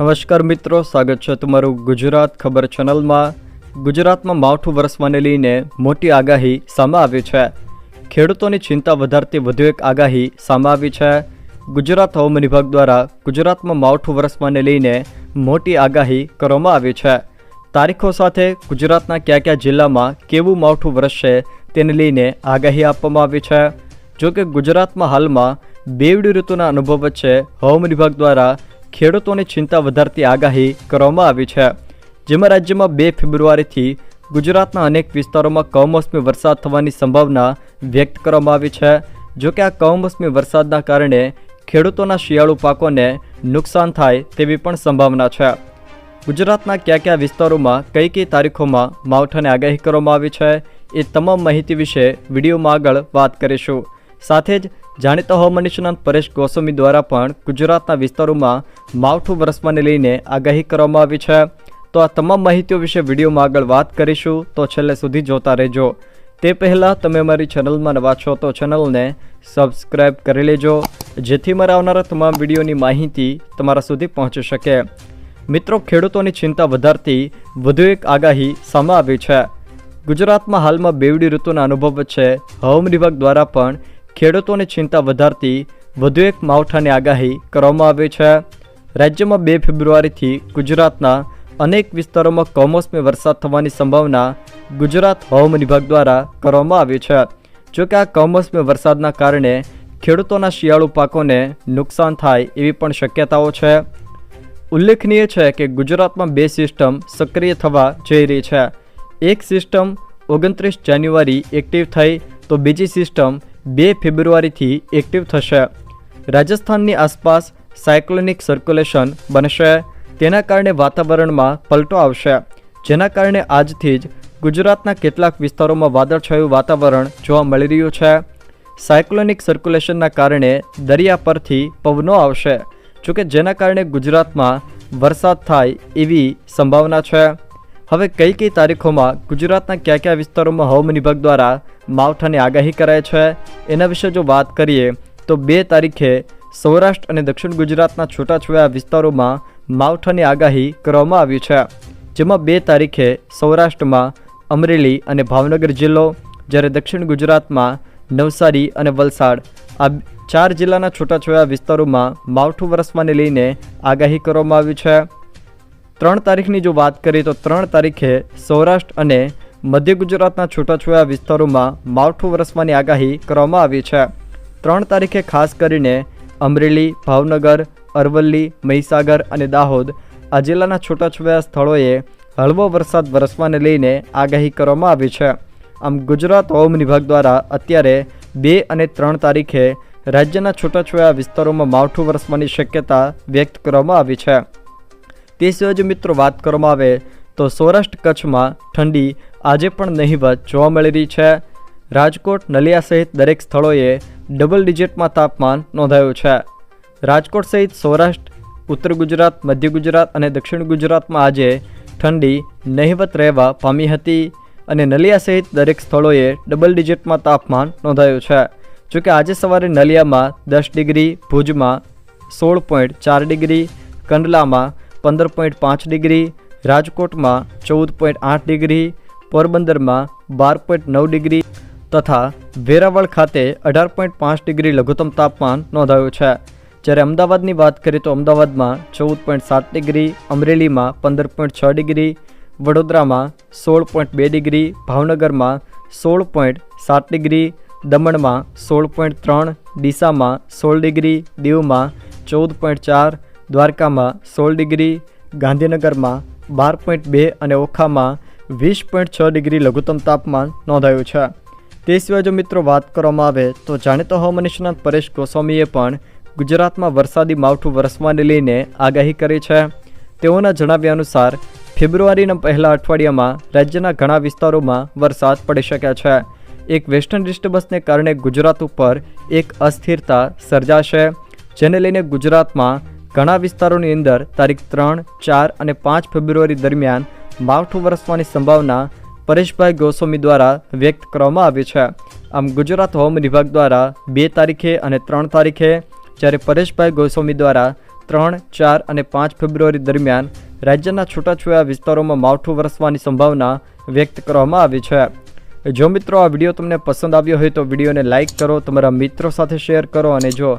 નમસ્કાર મિત્રો, સ્વાગત છે તમારું ગુજરાત ખબર ચેનલમાં. ગુજરાતમાં માવઠું વરસવાને લઈને મોટી આગાહી સામે આવી છે. ખેડૂતોની ચિંતા વધારતી વધુ એક આગાહી સામે આવી છે. ગુજરાત હવામાન વિભાગ દ્વારા ગુજરાતમાં માવઠું વરસવાને લઈને મોટી આગાહી કરવામાં આવી છે. તારીખો સાથે ગુજરાતના કયા કયા જિલ્લામાં કેવું માવઠું વરસશે તેને લઈને આગાહી આપવામાં આવી છે. જોકે ગુજરાતમાં હાલમાં બેવડી ઋતુના અનુભવ વચ્ચે હવામાન વિભાગ દ્વારા ખેડૂતોની ચિંતા વધારતી આગાહી કરવામાં આવી છે. જેમાં રાજ્યમાં બે ફેબ્રુઆરીથી ગુજરાતના અનેક વિસ્તારોમાં કમોસમી વરસાદ થવાની સંભાવના વ્યક્ત કરવામાં આવી છે. જોકે આ કમોસમી વરસાદના કારણે ખેડૂતોના શિયાળુ પાકોને નુકસાન થાય તેવી પણ સંભાવના છે. ગુજરાતના કયા કયા વિસ્તારોમાં કઈ કઈ તારીખોમાં માવઠાની આગાહી કરવામાં આવી છે, એ તમામ માહિતી વિશે વિડીયોમાં આગળ વાત કરીશું. સાથે જ જાણીતા હવામાન નિષ્ણાંત પરેશ ગોસ્વામી દ્વારા પણ ગુજરાતના વિસ્તારોમાં માવઠું વરસવાને લઈને આગાહી કરવામાં આવી છે. તો આ તમામ માહિતીઓ વિશે વિડીયોમાં આગળ વાત કરીશું. તો છેલ્લે સુધી જોતા રહેજો. તે પહેલાં તમે અમારી ચેનલમાં નવા છો તો ચેનલને સબસ્ક્રાઈબ કરી લેજો, જેથી મારા આવનારા તમામ વિડીયોની માહિતી તમારા સુધી પહોંચી શકે. મિત્રો, ખેડૂતોની ચિંતા વધારતી વધુ એક આગાહી સામે આવી છે. ગુજરાતમાં હાલમાં બેવડી ઋતુના અનુભવ વચ્ચે હવામાન વિભાગ દ્વારા પણ ખેડૂતોની ચિંતા વધારતી વધુ એક માવઠાની આગાહી કરવામાં આવી છે. રાજ્યમાં બે ફેબ્રુઆરીથી ગુજરાતના અનેક વિસ્તારોમાં કમોસમી વરસાદ થવાની સંભાવના ગુજરાત હવામાન વિભાગ દ્વારા કરવામાં આવી છે. જોકે આ કમોસમી વરસાદના કારણે ખેડૂતોના શિયાળુ પાકોને નુકસાન થાય એવી પણ શક્યતાઓ છે. ઉલ્લેખનીય છે કે ગુજરાતમાં બે સિસ્ટમ સક્રિય થવા જઈ રહી છે. એક સિસ્ટમ ઓગણત્રીસ જાન્યુઆરી એક્ટિવ થઈ તો બીજી સિસ્ટમ બે ફેબ્રુઆરીથી એક્ટિવ થશે. રાજસ્થાનની આસપાસ સાયક્લોનિક સર્ક્યુલેશન બનશે. તેના કારણે વાતાવરણમાં પલટો આવશે. જેના કારણે આજથી જ ગુજરાતના કેટલાક વિસ્તારોમાં વાદળછાયું વાતાવરણ જોવા મળી રહ્યું છે. સાયક્લોનિક સર્ક્યુલેશનના કારણે દરિયા પરથી પવનો આવશે, જોકે જેના કારણે ગુજરાતમાં વરસાદ થાય એવી સંભાવના છે. હવે કઈ કઈ તારીખોમાં ગુજરાતના કયા કયા વિસ્તારોમાં હવામાન વિભાગ દ્વારા માવઠાની આગાહી કરાય છે એના વિશે જો વાત કરીએ, તો બે તારીખે સૌરાષ્ટ્ર અને દક્ષિણ ગુજરાતના છૂટાછવાયા વિસ્તારોમાં માવઠાની આગાહી કરવામાં આવી છે, જેમાં બે તારીખે સૌરાષ્ટ્રમાં અમરેલી અને ભાવનગર જિલ્લો, જ્યારે દક્ષિણ ગુજરાતમાં નવસારી અને વલસાડ આ ચાર જિલ્લાના છૂટાછવાયા વિસ્તારોમાં માવઠું વરસવાને લઈને આગાહી કરવામાં આવી છે. ત્રણ તારીખની જો વાત કરીએ તો ત્રણ તારીખે સૌરાષ્ટ્ર અને મધ્ય ગુજરાતના છૂટાછવાયા વિસ્તારોમાં માવઠું વરસવાની આગાહી કરવામાં આવી છે. ત્રણ તારીખે ખાસ કરીને અમરેલી, ભાવનગર, અરવલ્લી, મહીસાગર અને દાહોદ આ જિલ્લાના છૂટાછવાયા સ્થળોએ હળવો વરસાદ વરસવાને લઈને આગાહી કરવામાં આવી છે. આમ ગુજરાત હવામાન વિભાગ દ્વારા અત્યારે બે અને ત્રણ તારીખે રાજ્યના છૂટાછવાયા વિસ્તારોમાં માવઠું વરસવાની શક્યતા વ્યક્ત કરવામાં આવી છે. તે સિવાય જો મિત્રો વાત કરવામાં આવે તો સૌરાષ્ટ્ર કચ્છમાં ઠંડી આજે પણ નહીવત જોવા મળી રહી છે. રાજકોટ, નલિયા સહિત દરેક સ્થળોએ ડબલ ડિજિટમાં તાપમાન નોંધાયું છે. રાજકોટ સહિત સૌરાષ્ટ્ર, ઉત્તર ગુજરાત, મધ્ય ગુજરાત અને દક્ષિણ ગુજરાતમાં આજે ઠંડી નહિવત રહેવા પામી હતી અને નલિયા સહિત દરેક સ્થળોએ ડબલ ડિજિટમાં તાપમાન નોંધાયું છે. જોકે આજે સવારે નલિયામાં દસ ડિગ્રી, ભુજમાં સોળ પોઈન્ટ ચાર ડિગ્રી, કંડલામાં પંદર પોઈન્ટ પાંચ ડિગ્રી, રાજકોટમાં ચૌદ પોઈન્ટ આઠ ડિગ્રી, પોરબંદરમાં બાર પોઈન્ટ નવ ડિગ્રી તથા વેરાવળ ખાતે અઢાર પોઈન્ટ પાંચ ડિગ્રી લઘુત્તમ તાપમાન નોંધાયું છે. જ્યારે અમદાવાદની વાત કરીએ તો અમદાવાદમાં ચૌદ પોઈન્ટ સાત ડિગ્રી, અમરેલીમાં પંદર પોઈન્ટ છ ડિગ્રી, વડોદરામાં સોળ પોઈન્ટ બે ડિગ્રી, ભાવનગરમાં સોળ પોઈન્ટ સાત ડિગ્રી, દમણમાં સોળ પોઈન્ટ ત્રણ, ડીસામાં સોળ ડિગ્રી, દીવમાં ચૌદ પોઈન્ટ ચાર દ્વારકામાં સોળ ડિગ્રી, ગાંધીનગરમાં બાર પોઈન્ટ બે અને ઓખામાં વીસ પોઈન્ટ છ ડિગ્રી લઘુત્તમ તાપમાન નોંધાયું છે. તે સિવાય જો મિત્રો વાત કરવામાં આવે તો જાણીતો હવામાન મનીષનાથ પરેશ ગોસ્વામીએ પણ ગુજરાતમાં વરસાદી માવઠું વરસવાને લઈને આગાહી કરી છે. તેઓના જણાવ્યા અનુસાર, ફેબ્રુઆરીના પહેલા અઠવાડિયામાં રાજ્યના ઘણા વિસ્તારોમાં વરસાદ પડી શકે છે. એક વેસ્ટર્ન ડિસ્ટર્બન્સને કારણે ગુજરાત ઉપર એક અસ્થિરતા સર્જાશે, જેને લઈને ગુજરાતમાં ઘણા વિસ્તારોની અંદર તારીખ ત્રણ, ચાર અને પાંચ ફેબ્રુઆરી દરમિયાન માવઠું વરસવાની સંભાવના પરેશભાઈ ગોસ્વામી દ્વારા વ્યક્ત કરવામાં આવી છે. આમ ગુજરાત હોમ વિભાગ દ્વારા બે તારીખે અને ત્રણ તારીખે જ્યારે પરેશભાઈ ગોસ્વામી દ્વારા ત્રણ, ચાર અને પાંચ ફેબ્રુઆરી દરમિયાન રાજ્યના છૂટાછવાયા વિસ્તારોમાં માવઠું વરસવાની સંભાવના વ્યક્ત કરવામાં આવી છે. જો મિત્રો આ વીડિયો તમને પસંદ આવ્યો હોય તો વિડીયોને લાઇક કરો, તમારા મિત્રો સાથે શેર કરો અને જો